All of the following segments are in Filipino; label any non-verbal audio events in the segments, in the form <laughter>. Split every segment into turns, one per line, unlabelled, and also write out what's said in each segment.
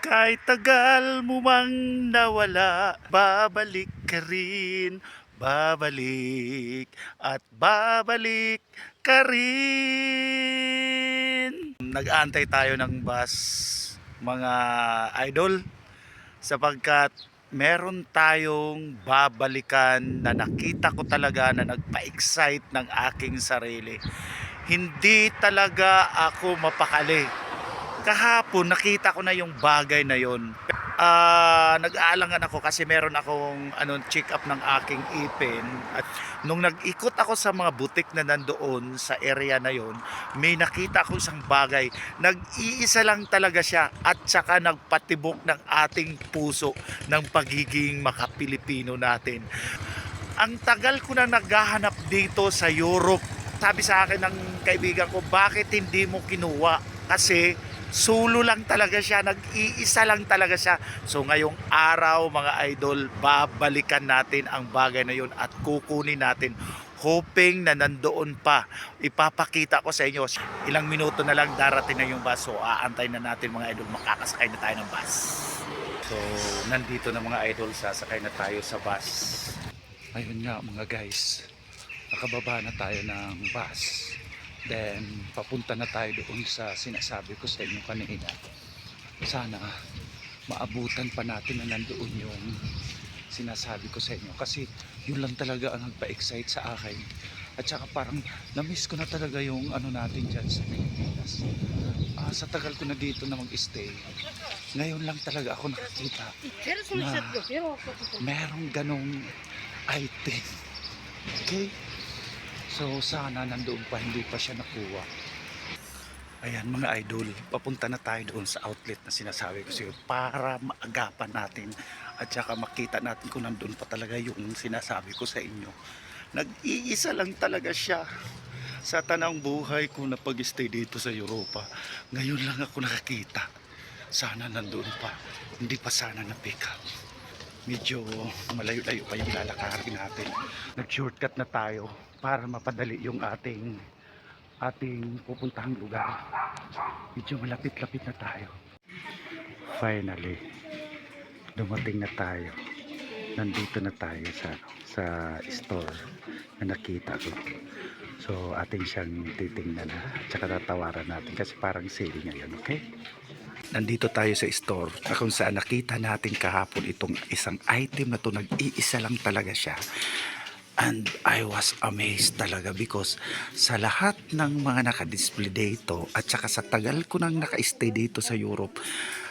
Kahit tagal mo mang nawala, babalik ka rin, babalik at babalik ka rin. Nag-aantay tayo ng bus, mga idol, sapagkat meron tayong babalikan na nakita ko talaga na nagpa-excite ng aking sarili. Hindi talaga ako mapakali kahapon nakita ko na yung bagay na yon. Ah, nag-aalangan ako kasi meron akong ano check up ng aking ipin at nung nag-ikot ako sa mga butik na nandoon sa area na yon, may nakita ako isang bagay. Nag-iisa lang talaga siya at saka nagpatibok ng ating puso ng pagiging makapilipino natin. Ang tagal ko na naghahanap dito sa Europe. Sabi sa akin ng kaibigan ko, bakit hindi mo kinuha? Kasi solo lang talaga siya, nag-iisa lang talaga siya. So ngayong araw mga idol, babalikan natin ang bagay na yun at kukunin natin hoping na nandoon pa. Ipapakita ko sa inyo, ilang minuto na lang darating na yung bus. So aantay na natin mga idol, makakasakay na tayo ng bus. So nandito na mga idol, sasakay na tayo sa bus. Ayun nga mga guys, nakababa na tayo ng bus. Then, papunta na tayo doon sa sinasabi ko sa inyo kanina. Sana maabutan pa natin na nandoon yung sinasabi ko sa inyo. Kasi yun lang talaga ang nagpa-excite sa akin. At saka parang na-miss ko na talaga yung ano natin dyan sa Pilipinas. Ah, sa tagal ko na dito na mag-stay, ngayon lang talaga ako nakakita na merong ganong item. Okay? So sana nandoon pa, hindi pa siya nakuha. Ayan mga idol, papunta na tayo doon sa outlet na sinasabi ko sa'yo para maagapan natin at saka makita natin kung nandun pa talaga yung sinasabi ko sa inyo. Nag-iisa lang talaga siya sa tanang buhay ko na pag-stay dito sa Europa. Ngayon lang ako nakakita. Sana nandun pa. Hindi pa sana na-pick up medyo malayo-layo pa yung lalakarin natin. Nag-shortcut na tayo para mapadali yung ating ating pupuntahang lugar. Medyo malapit-lapit na tayo. Finally, dumating na tayo. Nandito na tayo sa sa store na nakita ko. So, ating siyang titingnan na. Tsaka tatawaran natin kasi parang sale ngayon, okay? Nandito tayo sa store na kung saan nakita natin kahapon itong isang item na to nag-iisa lang talaga siya. And I was amazed talaga because sa lahat ng mga nakadisplay dito at saka sa tagal ko nang naka-stay dito sa Europe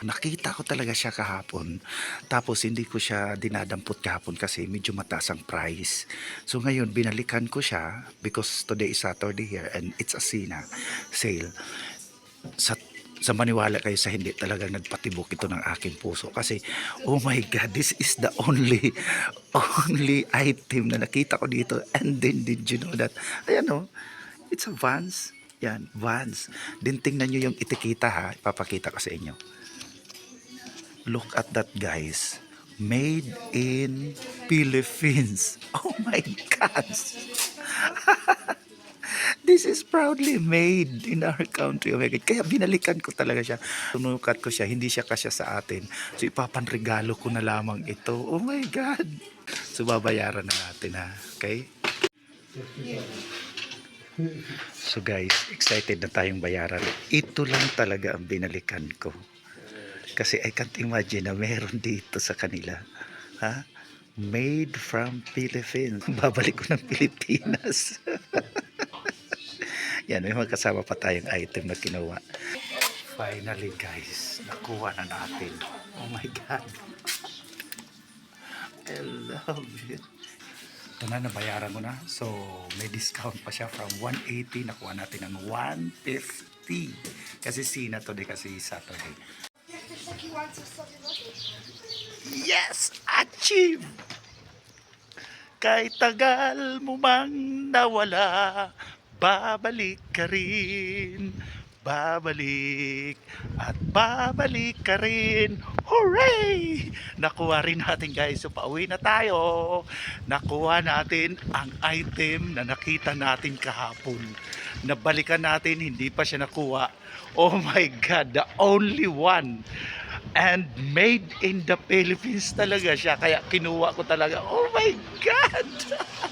nakita ko talaga siya kahapon. Tapos hindi ko siya dinadampot kahapon kasi medyo mataas ang price. So ngayon binalikan ko siya because today is Saturday here and it's a Sina sale. Sa sa maniwala kayo sa hindi talagang nagpatibok ito ng aking puso. Kasi oh my god this is the only <laughs> only item na nakita ko dito. And then did you know that? Ayan oh. It's a Vans. Yan Vans. Din tingnan nyo yung itikita ha? Ipapakita ko sa inyo. Look at that guys. Made in Philippines. <laughs> Oh my god <laughs> This is proudly made in our country. Oh my God. Kaya binalikan ko talaga siya. Tunukat ko siya. Hindi siya kasya sa atin. So ipapanregalo ko na lamang ito. Oh my God. So babayaran na natin ha. Okay? So guys, excited na tayong bayaran. Ito lang talaga ang binalikan ko. Kasi I can't imagine na meron dito sa kanila. Ha? Made from Philippines. <laughs> Babalik ko ng Pilipinas. <laughs> Yan, may magkasama pa tayong item na kinuha. Finally guys, nakuha na natin. Oh my God. I love it. Ito na, nabayaran mo na. So, may discount pa siya from 180. Nakuha natin ng 150. Kasi sina to kasi Saturday. Yes! Achieve! Kahit tagal mo mang nawala, babalik ka rin. Babalik at babalik ka rin. Hooray! Nakuha rin natin guys. So pauwi na tayo. Nakuha natin ang item na nakita natin kahapon. Nabalikan natin, hindi pa siya nakuha. Oh my God, the only one And made in the Philippines talaga siya. Kaya kinuha ko talaga. Oh my God! <laughs>